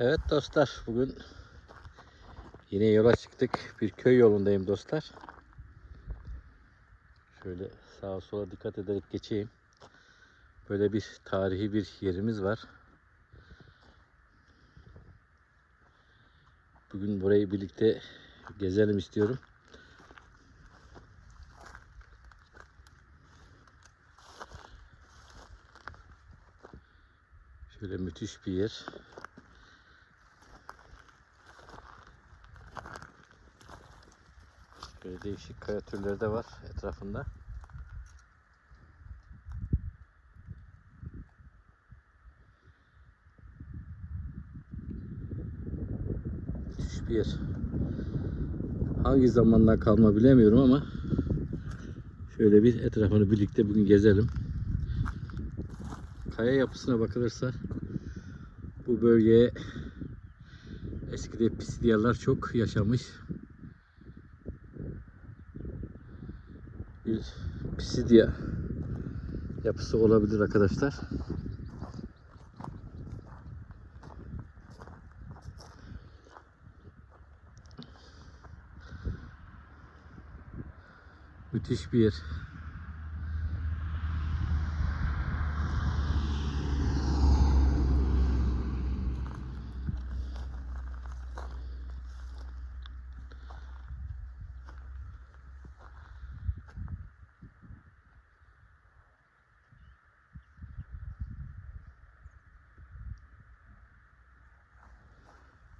Evet dostlar bugün yine yola çıktık. Bir köy yolundayım dostlar. Şöyle sağa sola dikkat ederek geçeyim. Böyle bir tarihi bir yerimiz var. Bugün burayı birlikte gezelim istiyorum. Şöyle müthiş bir yer. Böyle değişik kaya türleri de var etrafında. Müthiş bir yer. Hangi zamandan kalma bilemiyorum ama şöyle bir etrafını birlikte bugün gezelim. Kaya yapısına bakılırsa bu bölgeye eskide Pisidyalar çok yaşamış. Bir Pisidya yapısı olabilir arkadaşlar. Müthiş bir yer.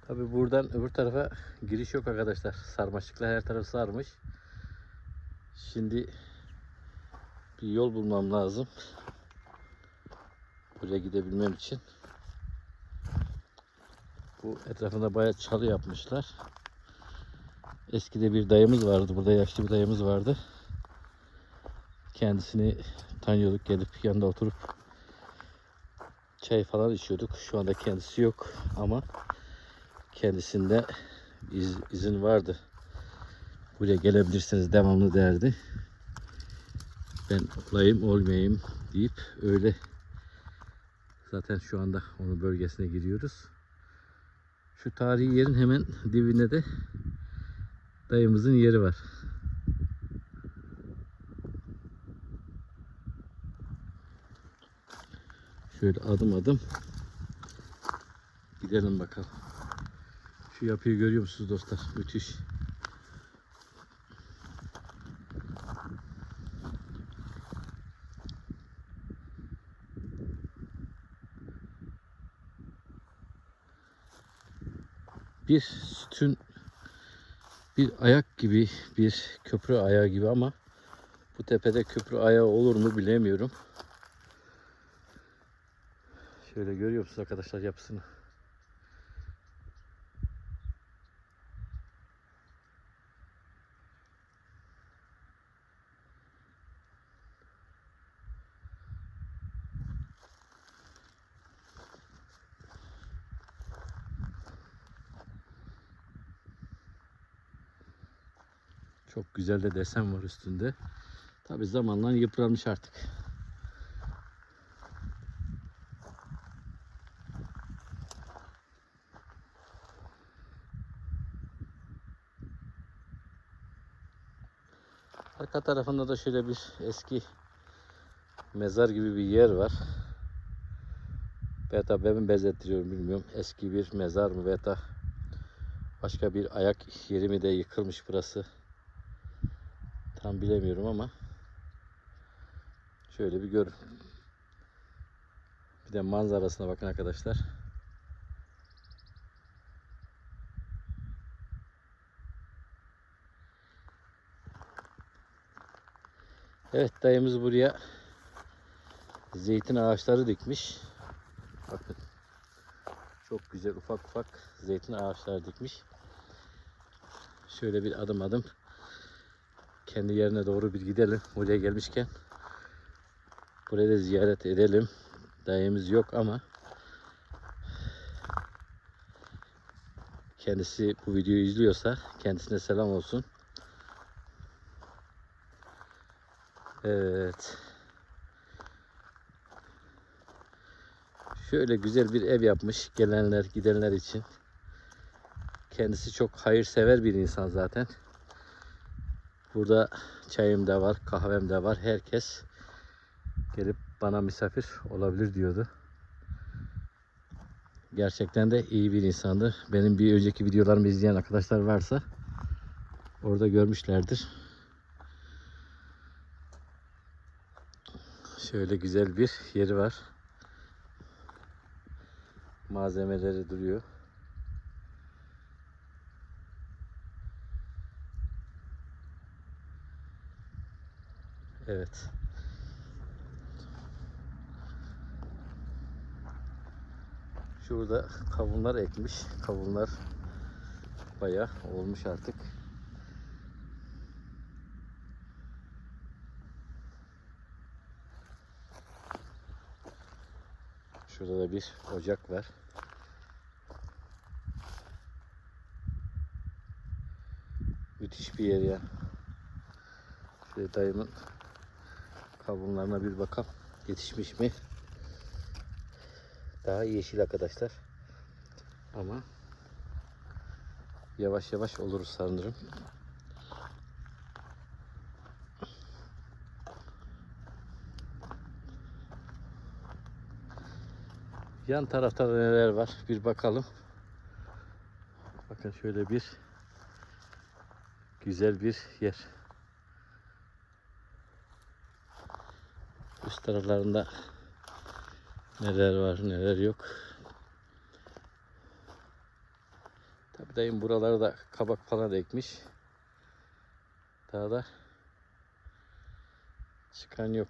Tabi buradan öbür tarafa giriş yok arkadaşlar. Sarmaşıklar her tarafı sarmış. Şimdi bir yol bulmam lazım. Buraya gidebilmem için. Bu etrafında bayağı çalı yapmışlar. Eskide bir dayımız vardı. Burada yaşlı bir dayımız vardı. Kendisini tanıyorduk. Gelip yanında oturup çay falan içiyorduk. Şu anda kendisi yok ama kendisinde iz, izin vardı. Buraya gelebilirsiniz devamlı derdi. Ben olayım olmayayım deyip öyle zaten şu anda onun bölgesine giriyoruz. Şu tarihi yerin hemen dibinde de dayımızın yeri var. Şöyle adım adım gidelim bakalım. Şu yapıyı görüyor musunuz dostlar? Müthiş. Bir sütün bir ayak gibi, bir köprü ayağı gibi ama bu tepede köprü ayağı olur mu bilemiyorum. Şöyle görüyor musunuz arkadaşlar yapısını? Çok güzel de desen var üstünde. Tabi zamanla yıpranmış artık. Arka tarafında da şöyle bir eski mezar gibi bir yer var. Veya da ben benzettiriyorum bilmiyorum. Eski bir mezar mı veya başka bir ayak yeri mi de yıkılmış burası. Tam bilemiyorum ama şöyle bir görün. Bir de manzarasına bakın arkadaşlar. Evet dayımız buraya zeytin ağaçları dikmiş. Bakın. Çok güzel ufak ufak zeytin ağaçları dikmiş. Şöyle bir adım adım kendi yerine doğru bir gidelim. Buraya gelmişken burayı da ziyaret edelim. Dayımız yok ama kendisi bu videoyu izliyorsa kendisine selam olsun. Evet. Şöyle güzel bir ev yapmış gelenler gidenler için. Kendisi çok hayırsever bir insan zaten. Burada çayım da var, kahvem de var. Herkes gelip bana misafir olabilir diyordu. Gerçekten de iyi bir insandı. Benim bir önceki videolarımı izleyen arkadaşlar varsa orada görmüşlerdir. Şöyle güzel bir yeri var. Malzemeleri duruyor. Evet. Şurada kavunlar ekmiş. Kavunlar bayağı olmuş artık. Şurada da bir ocak var. Müthiş bir yer ya. Şöyle dayımın kavunlarına bir bakalım. Yetişmiş mi? Daha yeşil arkadaşlar. Ama yavaş yavaş oluruz sanırım. Yan tarafta neler var bir bakalım. Bakın şöyle bir güzel bir yer. Üst taraflarında neler var neler yok. Tabi dayım buraları da kabak falan ekmiş. Daha da çıkan yok.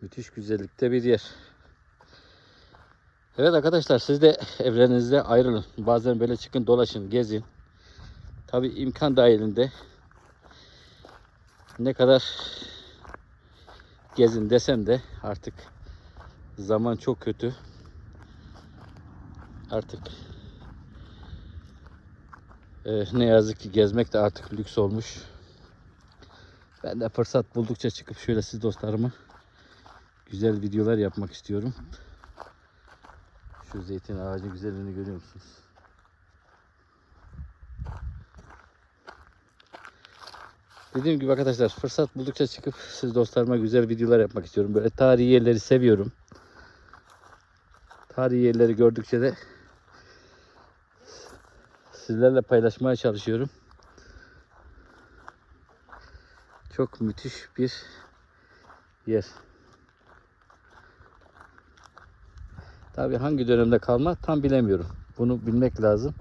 Müthiş güzellikte bir yer. Evet arkadaşlar siz de evlerinizde ayrılın. Bazen böyle çıkın dolaşın gezin. Tabi imkan dahilinde ne kadar gezin desem de artık zaman çok kötü. Artık e, ne yazık ki gezmek de artık lüks olmuş. Ben de fırsat buldukça çıkıp şöyle siz dostlarıma güzel videolar yapmak istiyorum. Şu zeytin ağacı güzelliğini görüyor musunuz? Dediğim gibi arkadaşlar fırsat buldukça çıkıp siz dostlarıma güzel videolar yapmak istiyorum. Böyle tarihi yerleri seviyorum. Tarihi yerleri gördükçe de sizlerle paylaşmaya çalışıyorum. Çok müthiş bir yer. Tabii hangi dönemde kalma tam bilemiyorum. Bunu bilmek lazım.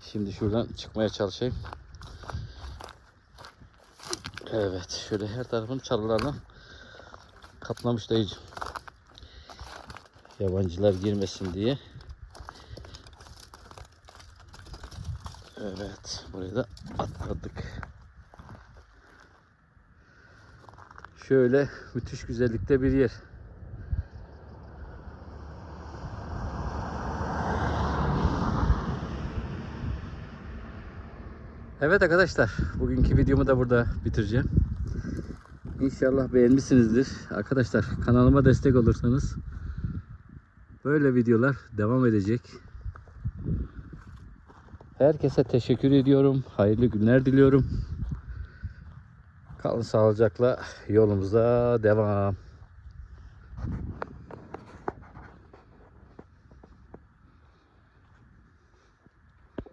Şimdi şuradan çıkmaya çalışayım. Evet, şöyle her tarafını çalılarla kaplamış dayıcım. Yabancılar girmesin diye. Evet, burayı da atladık. Şöyle müthiş güzellikte bir yer. Evet arkadaşlar, bugünkü videomu da burada bitireceğim. İnşallah beğenmişsinizdir. Arkadaşlar kanalıma destek olursanız böyle videolar devam edecek. Herkese teşekkür ediyorum. Hayırlı günler diliyorum. Kalın sağlıcakla yolumuza devam.